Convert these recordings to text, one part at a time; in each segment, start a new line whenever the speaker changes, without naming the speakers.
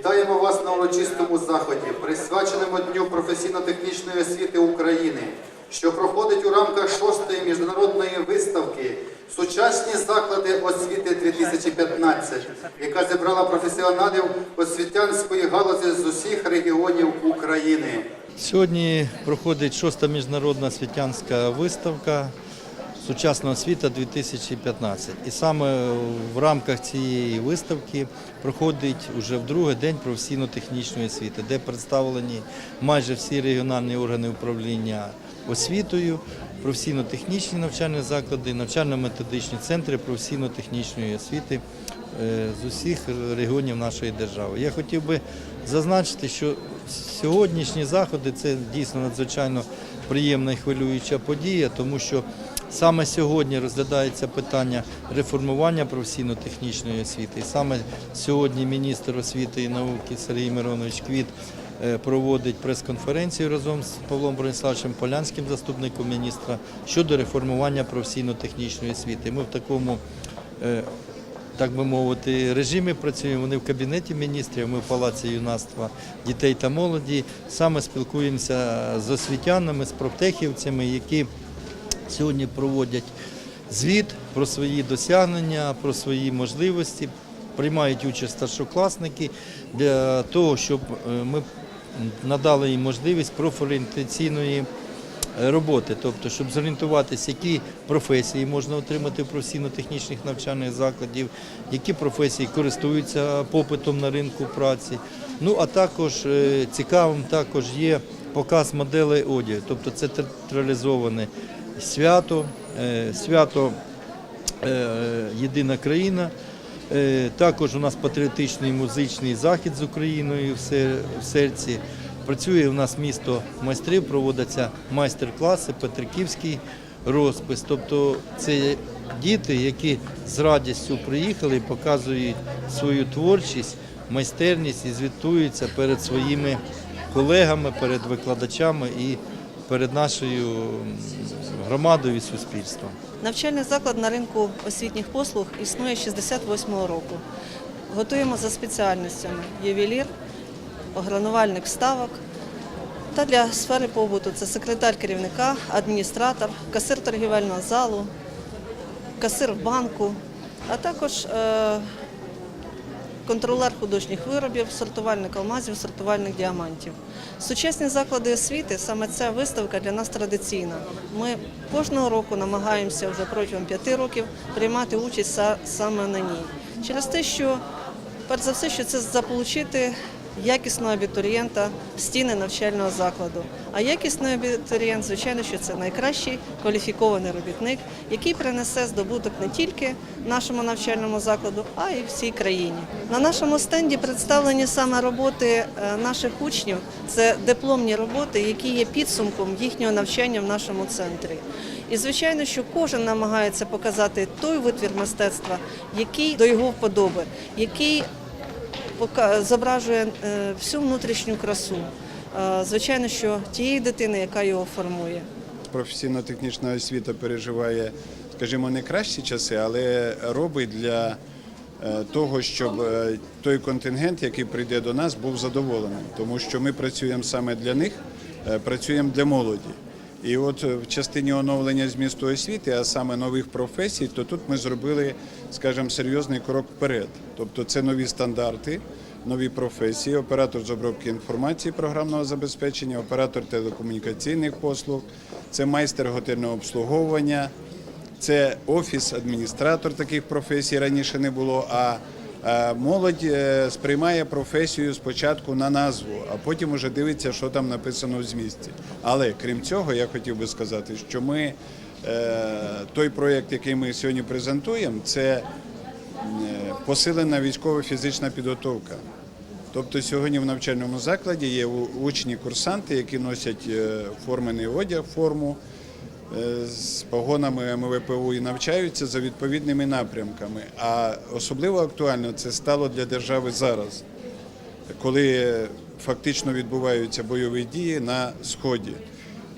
Вітаємо вас на урочистому заході, присвяченому Дню професійно-технічної освіти України, що проходить у рамках шостої міжнародної виставки Сучасні заклади освіти 2015, яка зібрала професіоналів освітянської галузі з усіх регіонів України.
Сьогодні проходить шоста міжнародна освітянська виставка Сучасна освіта 2015. І саме в рамках цієї виставки проходить уже вдруге день професійно-технічної освіти, де представлені майже всі регіональні органи управління освітою, професійно-технічні навчальні заклади, навчально-методичні центри професійно-технічної освіти е, з усіх регіонів нашої держави. Я хотів би зазначити, що сьогоднішні заходи це дійсно надзвичайно приємна і хвилююча подія, тому що саме сьогодні розглядається питання реформування професійно-технічної освіти. І саме сьогодні міністр освіти і науки Сергій Миронович Квіт е, проводить прес-конференцію разом з Павлом Брониславовичем Полянським, заступником міністра, щодо реформування професійно-технічної освіти. Ми в такому е, так би мовити, режимі працюємо. Вони в кабінеті міністрів, ми в палаці юнацтва дітей та молоді. Саме спілкуємося з освітянами, з профтехівцями, які сьогодні проводять звіт про свої досягнення, про свої можливості, приймають участь старшокласники для того, щоб е, ми надали їм можливість профорієнтаційної роботи, тобто, щоб зорієнтуватися, які професії можна отримати в професійно-технічних навчальних закладів, які професії користуються попитом на ринку праці. Ну а також е, цікавим також є показ моделей одягу, тобто це театралізоване свято, е, свято е, Єдина країна. Е, Також у нас патріотичний музичний захід з Україною в серці. Працює у нас місто майстрів, проводяться майстер-класи, Петриківський розпис. Тобто це діти, які з радістю приїхали і показують свою творчість, майстерність і звітуються перед своїми колегами, перед викладачами і перед нашою громадою і суспільством.
Навчальний заклад на ринку освітніх послуг існує з 68-го року. Готуємо за спеціальностями ювелір, огранувальник вставок. Та для сфери побуту це секретар керівника, адміністратор, касир торгівельного залу, касир банку, а також е, контролер художніх виробів, сортувальник алмазів, сортувальник діамантів. Сучасні заклади освіти саме ця виставка для нас традиційна. Ми кожного року намагаємося вже протягом п'яти років приймати участь саме на ній. Через те, що перш за все, що це заполучити якісного абітурієнта стіни навчального закладу. А якісний абітурієнт, звичайно, що це найкращий кваліфікований робітник, який принесе здобуток не тільки нашому навчальному закладу, а й всій країні. На нашому стенді представлені саме роботи е, наших учнів. Це дипломні роботи, які є підсумком їхнього навчання в нашому центрі. І звичайно, що кожен намагається показати той витвір мистецтва, який до його вподоби, який зображує е, всю внутрішню красу. Е, Звичайно, що тієї дитини, яка його формує.
Професійно-технічна освіта переживає, скажімо, не кращі часи, але робить для е, того, щоб той контингент, який прийде до нас, був задоволений. Тому що ми працюємо саме для них, працюємо для молоді. І от е, в частині оновлення змісту освіти, а саме нових професій, то тут ми зробили, скажімо, серйозний крок вперед. Тобто це нові стандарти, нові професії, оператор з обробки інформації програмного забезпечення, оператор телекомунікаційних послуг, це майстер готельного обслуговування, це офіс, адміністратор таких професій раніше не було. А молодь е, сприймає професію спочатку на назву, а потім уже дивиться, що там написано в змісті. Але крім цього, я хотів би сказати, що ми е, той проєкт, який ми сьогодні презентуємо, це е, посилена військово-фізична підготовка. Тобто сьогодні в навчальному закладі є учні курсанти, які носять е, формений одяг, форму е, з погонами МВПУ і навчаються за відповідними напрямками. А особливо актуально це стало для держави зараз, коли фактично відбуваються бойові дії на сході.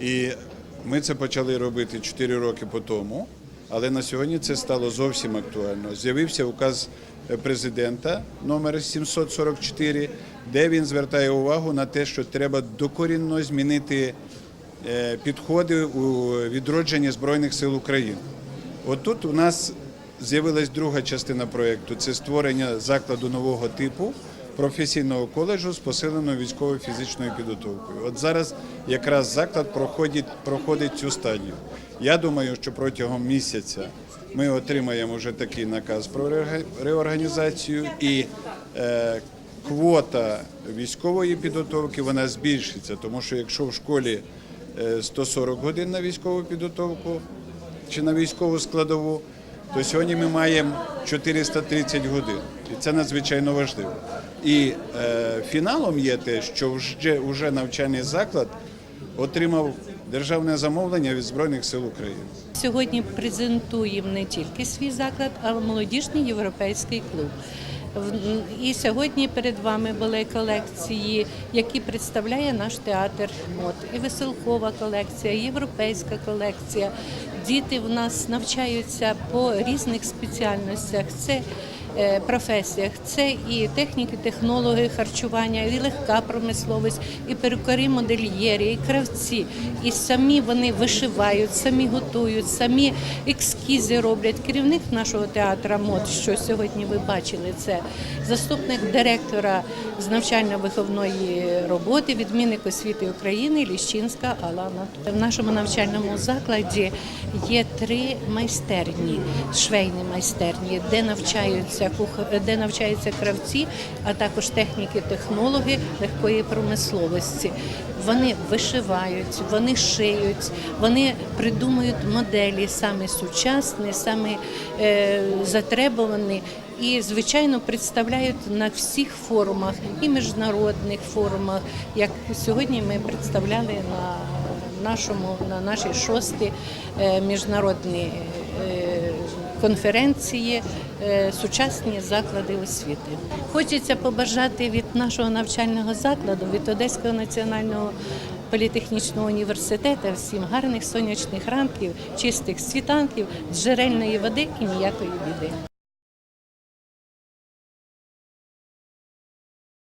І ми це почали робити 4 роки по тому. Але на сьогодні це стало зовсім актуально. З'явився указ президента номер 744, де він звертає увагу на те, що треба докорінно змінити е, підходи у відродженні Збройних сил України. Отут у нас з'явилась друга частина проєкту це створення закладу нового типу професійного коледжу з посиленою військово-фізичною підготовкою. От зараз якраз заклад проходить, проходить цю стадію. Я думаю, що протягом місяця ми отримаємо вже такий наказ про реорганізацію і е, квота військової підготовки вона збільшиться, тому що якщо в школі е, 140 годин на військову підготовку чи на військову складову, то сьогодні ми маємо 430 годин. І це надзвичайно важливо. І е, фіналом є те, що вже, вже навчальний заклад отримав державне замовлення від Збройних сил України.
Сьогодні презентуємо не тільки свій заклад, а й молодіжний європейський клуб. І сьогодні перед вами були колекції, які представляє наш театр. От і веселкова колекція, і європейська колекція. Діти в нас навчаються по різних спеціальностях. Це професіях. Це і техніки, технологи харчування, і легка промисловість, і перукарі, модельєрі, і кравці. І самі вони вишивають, самі готують, самі ескізи роблять. Керівник нашого театру МОД, що сьогодні ви бачили, це заступник директора з навчально-виховної роботи, відмінник освіти України Ліщинська Алана. В нашому навчальному закладі є три майстерні, швейні майстерні, де навчаються кух- де навчаються кравці, а також техніки, технологи легкої промисловості. Вони вишивають, вони шиють, вони придумують моделі саме сучасні, саме затребувані. І, звичайно, представляють на всіх форумах і міжнародних форумах, як сьогодні ми представляли на нашому на нашій шостій е, міжнародній е, конференції сучасні заклади освіти. Хочеться побажати від нашого навчального закладу, від Одеського національного політехнічного університету всім гарних сонячних ранків, чистих світанків, джерельної води і ніякої біди.